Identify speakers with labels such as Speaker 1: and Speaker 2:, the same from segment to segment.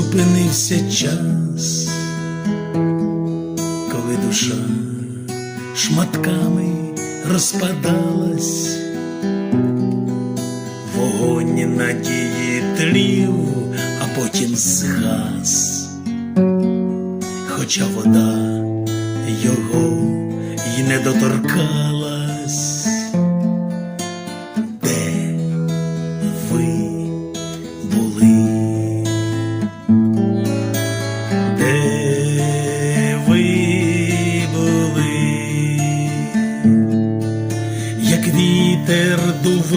Speaker 1: зупинився час, коли душа шматками розпадалась, вогонь надії тлів, а потім згас, хоча вода його й не доторкалась.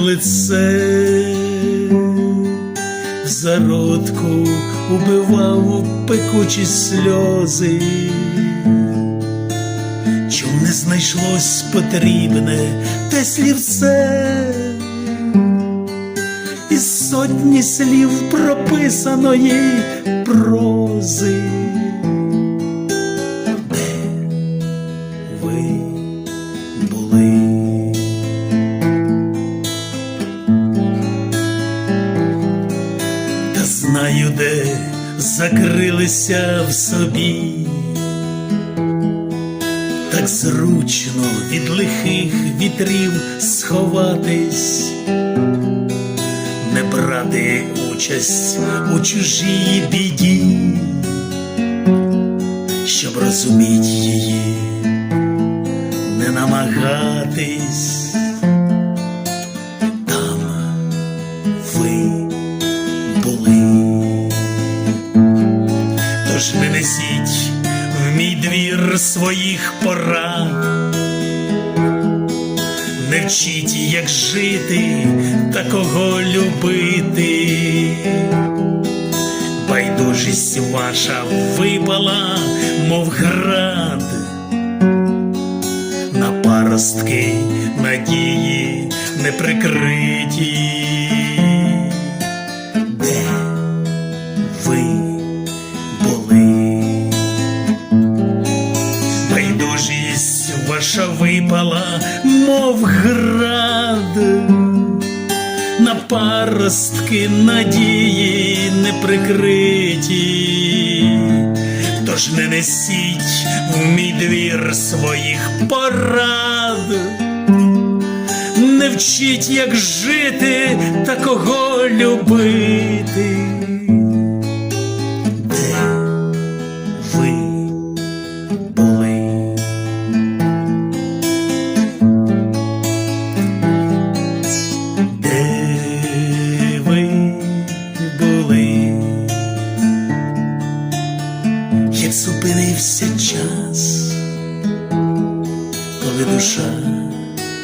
Speaker 1: Лице, в зародку убивав пекучі сльози. Чом не знайшлось потрібне те слівце, із сотні слів прописаної прози. Знаю, де закрилися в собі так зручно від лихих вітрів сховатись, не брати участь у чужій біді, щоб розуміти її, не намагатись. Тож не несіть в мій двір своїх порад, не вчіть, як жити та кого любити. Байдужість ваша випала, мов град, на паростки надії неприкриті. Байдужість випала, мов град, на паростки надії неприкриті. Тож не несіть в мій двір своїх порад, не вчіть, як жити та кого любити. Зупинився час, коли душа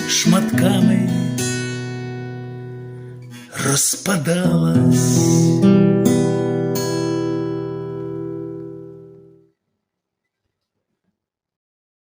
Speaker 1: шматками розпадалась.